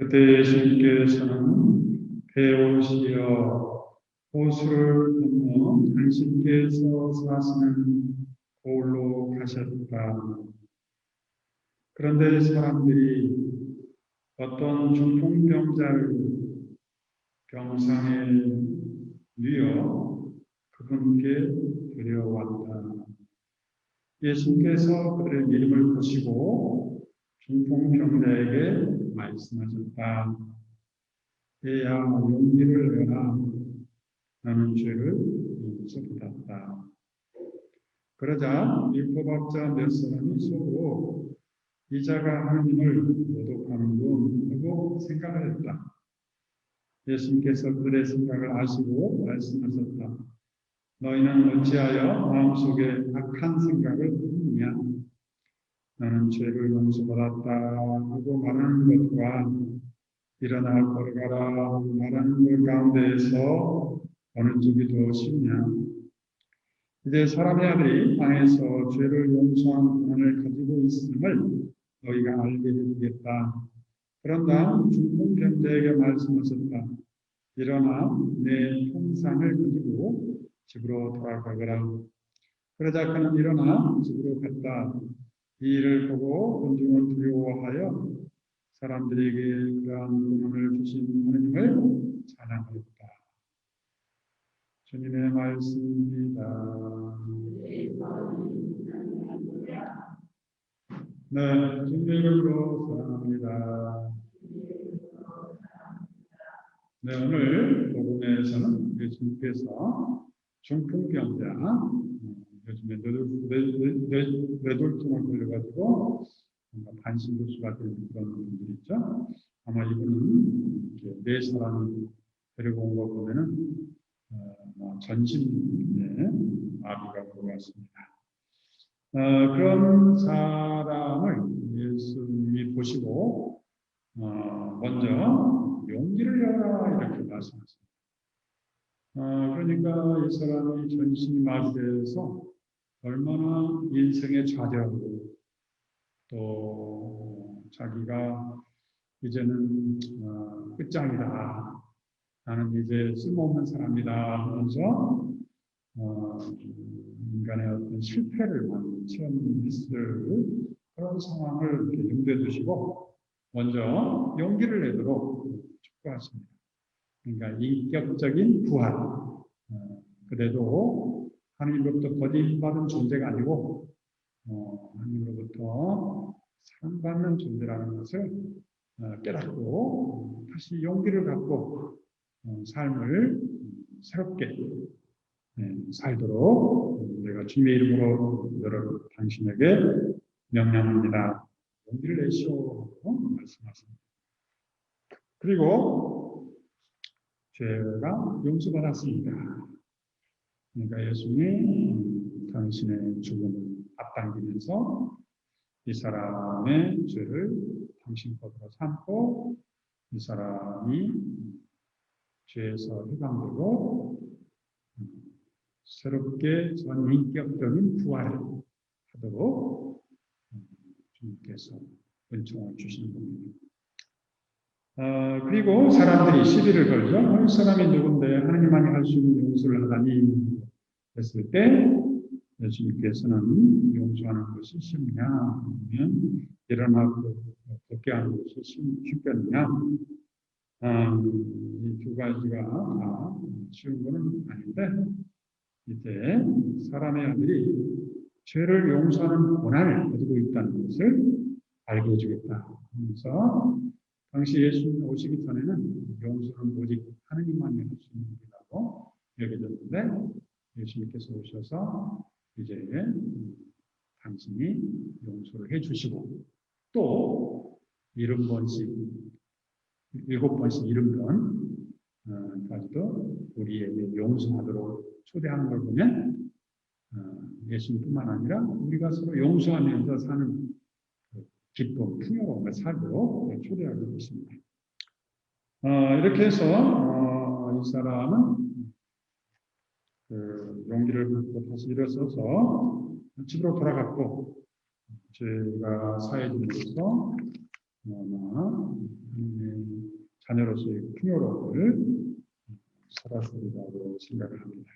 그때 예수님께서는 배오시어 호수를 건너 당신께서 사시는 고을로 가셨다. 그런데 사람들이 어떤 중풍병자를 병상에 누여 그분께 데려왔다. 예수께서 그들의 믿음을 보시고 중풍병자에게 말씀하셨다. 얘야 용기를 내라. 나는 죄를 용서받았다. 그러자 율법학자 몇 사람이 속으로 이 자가 하나님을 모독하는군 하고 생각을 했다. 예수님께서 그들의 생각을 아시고 말씀하셨다. 너희는 어찌하여 마음속에 악한 생각을 했느냐? 나는 죄를 용서받았다 하고 말하는 것과 일어나 걸어가라 말하는 것 가운데에서 어느 쪽이 더 쉽냐? 이제 사람의 아들이 땅에서 죄를 용서하는 권한을 가지고 있음을 너희가 알게 해주겠다. 그런 다음 중풍 병자에게 말씀하셨다. 일어나 내 통상을 가지고 집으로 돌아가거라. 그러자 그는 일어나 집으로 갔다. 이 일을 보고 군중은 두려워하여 사람들에게 그러한 권한을 주신 하나님을 찬양했다. 주님의 말씀입니다. 네, 이름으로 사랑합니다. 네, 오늘 복음에서는 예수님께서 중풍병자, 음, 요즘에 뇌돌통을 걸려가지고 뭔가 반신교수가 된 그런 분들 있죠. 아마 이분은 네 사람을 데리고 온 거 보면은 어, 뭐 전신에 마비가 그것 같습니다. 어, 그런 사람을 예수님이 보시고 어, 먼저 용기를 내라 이렇게 말씀하십니다. 어, 그러니까 이 사람이 전신이 마비돼서 얼마나 인생에 좌절하고 또 자기가 이제는 어, 끝장이다. 나는 이제 쓸모없는 사람이다 하면서 어, 인간의 어떤 실패를 많이 체험했을 그런 상황을 염두에 두시고 먼저 용기를 내도록 축복하십니다. 그러니까 인격적인 부활. 어, 그래도 하나님으로부터 버림받은 존재가 아니고 어, 하나님으로부터 사랑받는 존재라는 것을 어, 깨닫고 다시 용기를 갖고 어, 삶을 새롭게 네, 살도록 내가 주님의 이름으로 여러분 당신에게 명령합니다. 용기를 내시오 말씀하십니다. 그리고 죄가 용서받았습니다. 그러니까 예수님이 당신의 죽음을 앞당기면서 이 사람의 죄를 당신 것으로 삼고 이 사람이 죄에서 해방되고 음, 새롭게 전인격적인 부활을 하도록 음, 주님께서 은총을 주시는 겁니다. 어, 그리고 사람들이 시비를 걸죠. 이 사람이 누군데 하나님만이 할 수 있는 용서를 하다니. 했을 때 예수님께서는 용서하는 것이 쉽냐? 하면 일어나고 걷게 하는 것이 쉽- 쉽겠느냐? 음, 이두 가지가 다 쉬운 것은 아닌데 이제 사람의 아들이 죄를 용서하는 권한을 가지고 있다는 것을 알게 해주겠다 하면서 당시 예수님 오시기 전에는 용서는 오직 하느님만이 할수 있는 일이라고 여겨졌는데 예수님께서 오셔서 이제 음, 당신이 용서를 해주시고 또 일흔 번씩 일곱 번씩 일흔 번까지도 우리에게 용서하도록 초대하는 걸 보면 어, 예수님뿐만 아니라 우리가 서로 용서하면서 사는 그 기쁨, 풍요로움을 살도록 초대하고 있습니다. 어, 이렇게 해서 어, 이 사람은 그 용기를 갖고 다시 일어서서 집으로 돌아갔고 죄가 사해짐으로써 하나님의 자녀로서의 풍요로움을 살았으리라고 생각을 합니다.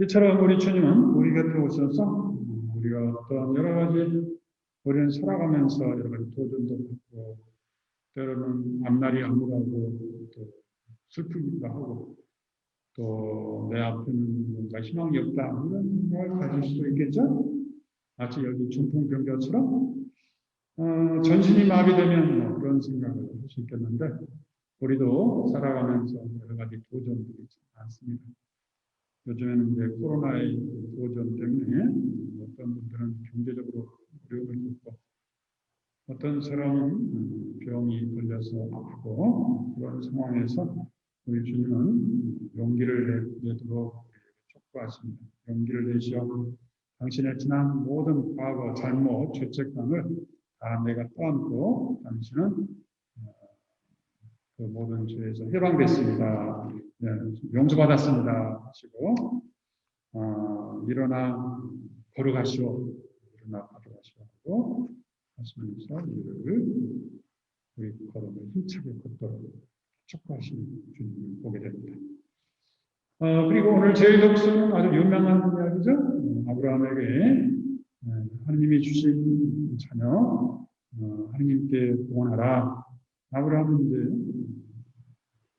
이처럼 우리 주님은 우리 곁에 오셔서 우리가 어떤 여러 가지 우리는 살아가면서 여러 가지 도전도 받고 때로는 앞날이 암울하고 또 슬프기도 하고 또 내 앞에는 뭔가 희망이 없다 이런 생각을 가질 수도 있겠죠. 마치 여기 중풍병자처럼 어, 전신이 마비되면 뭐 그런 생각을 할 수 있겠는데 우리도 살아가면서 여러 가지 도전들이 많습니다. 요즘에는 이제 코로나의 도전 때문에 어떤 분들은 경제적으로 어려움을 겪고 어떤 사람은 병이 걸려서 아프고 그런 상황에서 우리 주님은 용기를 내도록 촉구하십니다. 용기를 내시어 당신의 지난 모든 과거, 잘못, 죄책감을 다 내가 떠안고 당신은 어, 그 모든 죄에서 해방됐습니다. 네, 용서받았습니다. 하시고 어, 일어나 걸어가시오. 일어나 하고 하시면서 우리를 우리 걸음을 힘차게 걷도록 촉구하시는 주님을 보게 됩니다. 어, 그리고 오늘 제일 독서는 아주 유명한 이야기죠. 어, 아브라함에게 어, 하나님이 주신 자녀 어, 하나님께 구원하라. 아브라함은 이제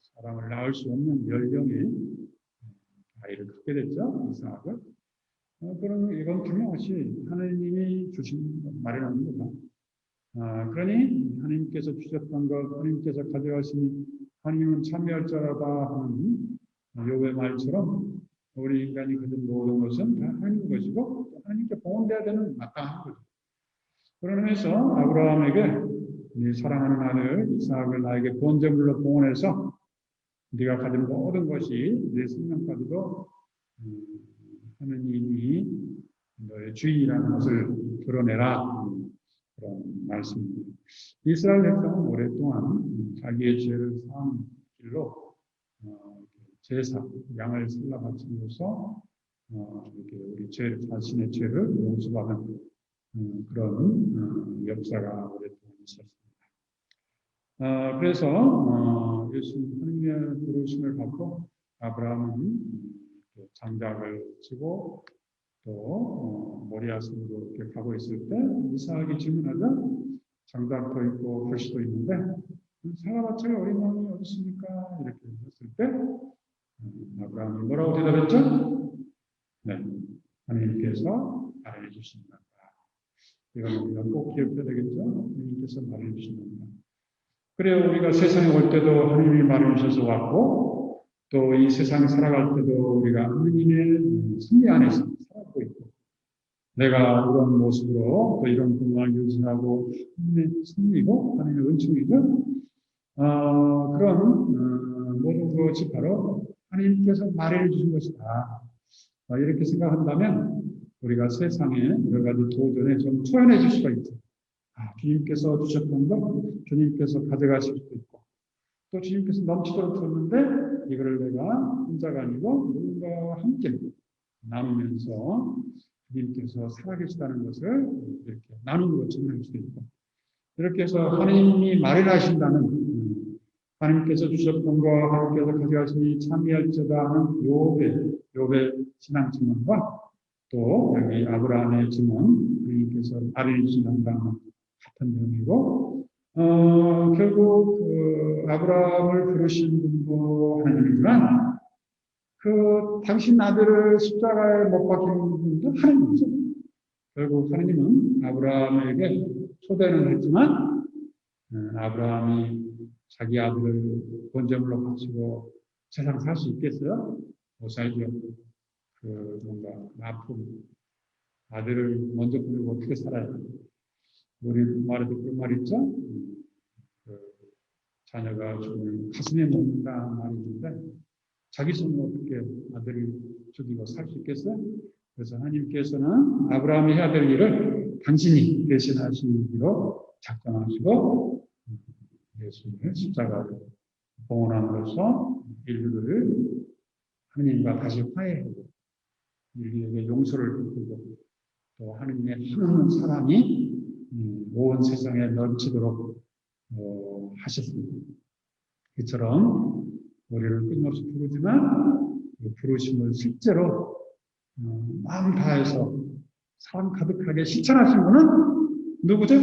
사람을 낳을 수 없는 연령에 아이를 갖게 됐죠. 이삭을. 어, 그럼 이건 틀림없이 하나님이 주신 말이라는 거다. 아, 그러니 하나님께서 주셨던 것, 하나님께서 가져가신 하나님은 참여할 자라다 하는 요의 말처럼 우리 인간이 가진 모든 것은 다 하나님 것이고 또 하나님께 봉헌돼야 되는 마땅한 거죠. 그런 의미에서 아브라함에게 네 사랑하는 아들 이삭을 나에게 번제물로 봉헌해서 네가 가진 모든 것이 내 생명까지도 음, 하느님이 너의 주인이라는 것을 드러내라 음, 그런 말씀입니다. 이스라엘 백성은 오랫동안 자기의 죄를 사한 길로 어, 제사, 양을 살라 바침으로써 어, 이렇게 우리 죄, 자신의 죄를 용서받은 음, 그런 어, 역사가 오랫동안 있었습니다. 어, 그래서 어, 예수 하나님의 부르심을 받고 아브라함은 그 장작을 치고 또 어, 모리아성으로 이렇게 가고 있을 때 이삭이 질문하자 장작도 있고 글씨도 있는데 살아봤자 어린 마음이 어디 있습니까? 이렇게 했을 때 음, 아브라함이 뭐라고 대답했죠? 네, 하나님께서 말해 주신다. 이건 우리가 꼭 기억해야 되겠죠? 하나님께서 말해 주신다. 그래요. 우리가 세상에 올 때도 하나님이 말해 주셔서 왔고 또 이 세상 살아갈 때도 우리가 하나님의 승리 안에서 살아가고 있고 내가 이런 모습으로 또 이런 건강을 유지하고 하나님의 승리고 하나님의 은총이고 어, 그런 어, 모든 것이 바로 하나님께서 말해 주신 것이다. 어, 이렇게 생각한다면 우리가 세상에 여러 가지 도전에 좀 초연해 줄 수가 있죠. 아, 주님께서 주셨던 것, 주님께서 가져가실 수도 있고, 또 주님께서 넘치도록 줬는데, 이거를 내가 혼자가 아니고 누군가와 함께 나누면서 주님께서 살아계시다는 것을 이렇게 나누는 것처럼 할 수도 있고, 이렇게 해서 하나님이 말을 하신다는, 음, 하나님께서 주셨던 거, 하나님께서 가져가시니 참여할지다 하는 요배, 요배 신앙 증언과 또 여기 아브라함의 증언, 하나님께서 말을 주신다는 같은 내용이고, 어, 결국 그 아브라함을 부르신 분도 하나님이지만 그 당신 아들을 십자가에 못 박힌 분도 하나님이죠. 결국 하나님은 아브라함에게 초대는 했지만 어, 아브라함이 자기 아들을 본점으로 바치고 세상 살 수 있겠어요? 못 살죠. 그 뭔가 아픔 아들을 먼저 보내고 어떻게 살아요? 우리 말에도 그런 말 있죠? 그 자녀가 죽으면 가슴에 묻는다 말이 있는데 자기 손으로 어떻게 아들을 죽이고 살 수 있겠어요? 그래서 하나님께서는 아브라함이 해야 될 일을 당신이 대신하시기로 작정하시고 예수님을 십자가로 봉헌함으로써 인류를 하나님과 다시 화해하고 인류에게 용서를 베푸고 또 하나님의 하나님 사랑이 온 세상에 넘치도록 어, 하셨습니다. 이처럼 우리를 끊임없이 부르지만 그 부르심을 실제로 어, 마음 다해서 사랑 가득하게 실천하신 분은 누구죠?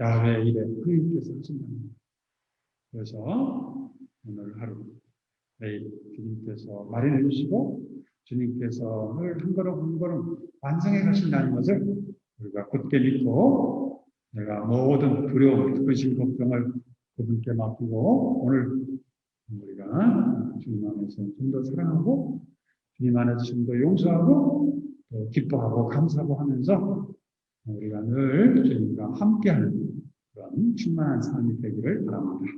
야훼 이래 하나님께서 하신다는 그래서 오늘 하루 내일 주님께서 마련해 주시고 주님께서 늘 한 걸음 한 걸음 완성해 가신다는 것을 우리가 굳게 믿고 내가 모든 두려움, 근심, 걱정을 그분께 맡기고 오늘 우리가 주님 안에서 좀 더 사랑하고 주님 안에서 좀 더 용서하고 또 기뻐하고 감사하고 하면서 우리가 늘 주님과 함께하는 그런 충만한 삶이 되기를 바랍니다.